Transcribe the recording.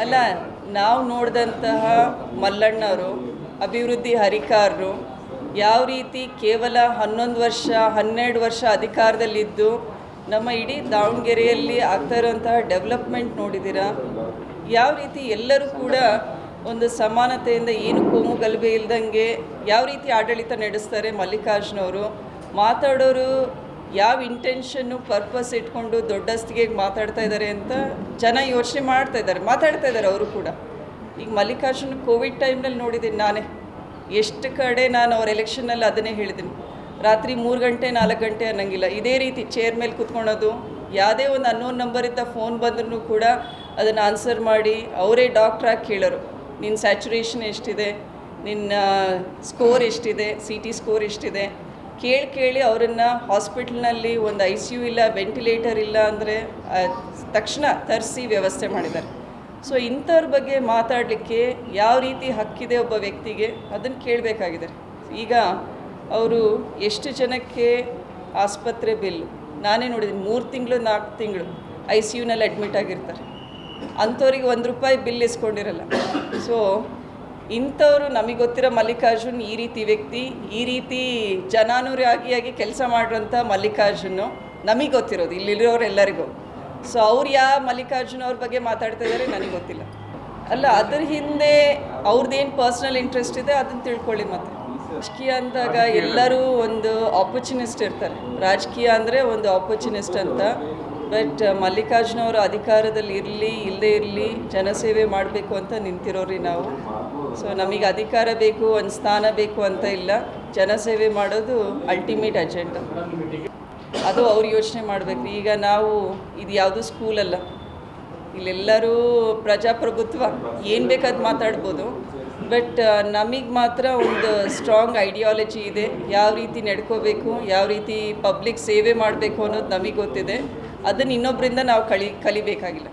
ಅಲ್ಲ, ನಾವು ನೋಡಿದಂತಹ ಮಲ್ಲಣ್ಣವರು ಅಭಿವೃದ್ಧಿ ಹರಿಕಾರರು ಯಾವ ರೀತಿ ಕೇವಲ ಹನ್ನೊಂದು ವರ್ಷ, ಹನ್ನೆರಡು ವರ್ಷ ಅಧಿಕಾರದಲ್ಲಿದ್ದು ನಮ್ಮ ಇಡೀ ದಾವಣಗೆರೆಯಲ್ಲಿ ಆಗ್ತಾ ಇರುವಂತಹ ಡೆವಲಪ್ಮೆಂಟ್ ನೋಡಿದ್ದೀರಾ? ಯಾವ ರೀತಿ ಎಲ್ಲರೂ ಕೂಡ ಒಂದು ಸಮಾನತೆಯಿಂದ ಏನು ಕೋಮು ಗಲಭೆ ಇಲ್ದಂಗೆ ಯಾವ ರೀತಿ ಆಡಳಿತ ನಡೆಸ್ತಾರೆ ಮಲ್ಲಿಕಾರ್ಜುನವರು? ಮಾತಾಡೋರು ಯಾವ ಇಂಟೆನ್ಷನ್ನು ಪರ್ಪಸ್ ಇಟ್ಕೊಂಡು ದೊಡ್ಡಸ್ತಿಗೆ ಮಾತಾಡ್ತಾ ಇದ್ದಾರೆ ಅಂತ ಜನ ಯೋಚನೆ ಮಾಡ್ತಾ ಇದ್ದಾರೆ ಮಾತಾಡ್ತಾ ಇದ್ದಾರೆ ಅವರು ಕೂಡ. ಈಗ ಮಲ್ಲಿಕಾರ್ಜುನ್ ಕೋವಿಡ್ ಟೈಮ್ನಲ್ಲಿ ನೋಡಿದ್ದೀನಿ ನಾನೇ. ಎಷ್ಟು ಕಡೆ ನಾನು ಅವ್ರ ಎಲೆಕ್ಷನ್ನಲ್ಲಿ ಅದನ್ನೇ ಹೇಳಿದ್ದೀನಿ. ರಾತ್ರಿ ಮೂರು ಗಂಟೆ, ನಾಲ್ಕು ಗಂಟೆ ಅನ್ನಂಗಿಲ್ಲ. ಇದೇ ರೀತಿ ಚೇರ್ ಮೇಲೆ ಕುತ್ಕೊಳೋದು, ಯಾವುದೇ ಒಂದು ಅನ್ನೋನ್ ನಂಬರಿಂದ ಫೋನ್ ಬಂದ್ರೂ ಕೂಡ ಅದನ್ನು ಆನ್ಸರ್ ಮಾಡಿ, ಅವರೇ ಡಾಕ್ಟ್ರಾಗಿ ಕೇಳೋರು. ನಿನ್ನ ಸ್ಯಾಚುರೇಷನ್ ಎಷ್ಟಿದೆ? ನಿನ್ನ ಸ್ಕೋರ್ ಎಷ್ಟಿದೆ? ಸಿ ಟಿ ಸ್ಕೋರ್ ಎಷ್ಟಿದೆ? ಕೇಳಿ ಕೇಳಿ ಅವರನ್ನು ಹಾಸ್ಪಿಟ್ಲ್ನಲ್ಲಿ ಒಂದು ಐ ಸಿ ಯು ಇಲ್ಲ, ವೆಂಟಿಲೇಟರ್ ಇಲ್ಲ ಅಂದರೆ ತಕ್ಷಣ ತರಿಸಿ ವ್ಯವಸ್ಥೆ ಮಾಡಿದ್ದಾರೆ. ಸೊ ಇಂಥವ್ರ ಬಗ್ಗೆ ಮಾತಾಡಲಿಕ್ಕೆ ಯಾವ ರೀತಿ ಹಕ್ಕಿದೆ ಒಬ್ಬ ವ್ಯಕ್ತಿಗೆ ಅದನ್ನು ಕೇಳಬೇಕಾಗಿದೆ. ಈಗ ಅವರು ಎಷ್ಟು ಜನಕ್ಕೆ ಆಸ್ಪತ್ರೆ ಬಿಲ್? ನಾನೇ ನೋಡಿದ್ದೀನಿ, ಮೂರು ತಿಂಗಳು, ನಾಲ್ಕು ತಿಂಗಳು ಐ ಸಿ ಯುನಲ್ಲಿ ಅಡ್ಮಿಟ್ ಆಗಿರ್ತಾರೆ. ಅಂಥವ್ರಿಗೆ ಒಂದು ರೂಪಾಯಿ ಬಿಲ್ ಇಸ್ಕೊಂಡಿರಲ್ಲ. ಸೊ ಇಂಥವ್ರು ನಮಗೆ ಗೊತ್ತಿರೋ ಮಲ್ಲಿಕಾರ್ಜುನ್ ಈ ರೀತಿ ವ್ಯಕ್ತಿ ಈ ರೀತಿ ಜನಾನುರಾಗಿಯಾಗಿ ಕೆಲಸ ಮಾಡಿರೋಂಥ ಮಲ್ಲಿಕಾರ್ಜುನು ನಮಗೆ ಗೊತ್ತಿರೋದು ಇಲ್ಲಿರೋರೆಲ್ಲರಿಗೂ. ಸೊ ಅವ್ರು ಯಾವ ಮಲ್ಲಿಕಾರ್ಜುನ್ ಅವ್ರ ಬಗ್ಗೆ ಮಾತಾಡ್ತಾ ಇದ್ದಾರೆ ನನಗೆ ಗೊತ್ತಿಲ್ಲ. ಅಲ್ಲ ಅದ್ರ ಹಿಂದೆ ಅವ್ರದ್ದೇನು ಪರ್ಸ್ನಲ್ ಇಂಟ್ರೆಸ್ಟ್ ಇದೆ ಅದನ್ನು ತಿಳ್ಕೊಳ್ಳಿ ಮತ್ತೆ. ರಾಜಕೀಯ ಅಂದಾಗ ಎಲ್ಲರೂ ಒಂದು ಆಪರ್ಚುನಿಸ್ಟ್ ಇರ್ತಾರೆ. ರಾಜಕೀಯ ಅಂದರೆ ಒಂದು ಆಪರ್ಚುನಿಸ್ಟ್ ಅಂತ. ಬಟ್ ಮಲ್ಲಿಕಾರ್ಜುನವರು ಅಧಿಕಾರದಲ್ಲಿ ಇರಲಿ ಇಲ್ಲದೇ ಇರಲಿ ಜನಸೇವೆ ಮಾಡಬೇಕು ಅಂತ ನಿಂತಿರೋರಿ ನಾವು. ಸೊ ನಮಗೆ ಅಧಿಕಾರ ಬೇಕು, ಒಂದು ಸ್ಥಾನ ಬೇಕು ಅಂತ ಇಲ್ಲ. ಜನಸೇವೆ ಮಾಡೋದು ಅಲ್ಟಿಮೇಟ್ ಅಜೆಂಡಾ ಅದು ಅವ್ರು ಯೋಚನೆ ಮಾಡಬೇಕು. ಈಗ ನಾವು ಇದು ಯಾವುದು ಸ್ಕೂಲಲ್ಲ ಇಲ್ಲೆಲ್ಲರೂ ಪ್ರಜಾಪ್ರಭುತ್ವ. ಏನು ಬೇಕಾದ್ ಮಾತಾಡ್ಬೋದು. ಬಟ್ ನಮಗೆ ಮಾತ್ರ ಒಂದು ಸ್ಟ್ರಾಂಗ್ ಐಡಿಯಾಲಜಿ ಇದೆ. ಯಾವ ರೀತಿ ನಡ್ಕೋಬೇಕು, ಯಾವ ರೀತಿ ಪಬ್ಲಿಕ್ ಸೇವೆ ಮಾಡಬೇಕು ಅನ್ನೋದು ನಮಗೆ ಗೊತ್ತಿದೆ. ಅದನ್ನು ಇನ್ನೊಬ್ಬರಿಂದ ನಾವು ಕಲಿ ಕಲಿಬೇಕಾಗಿಲ್ಲ.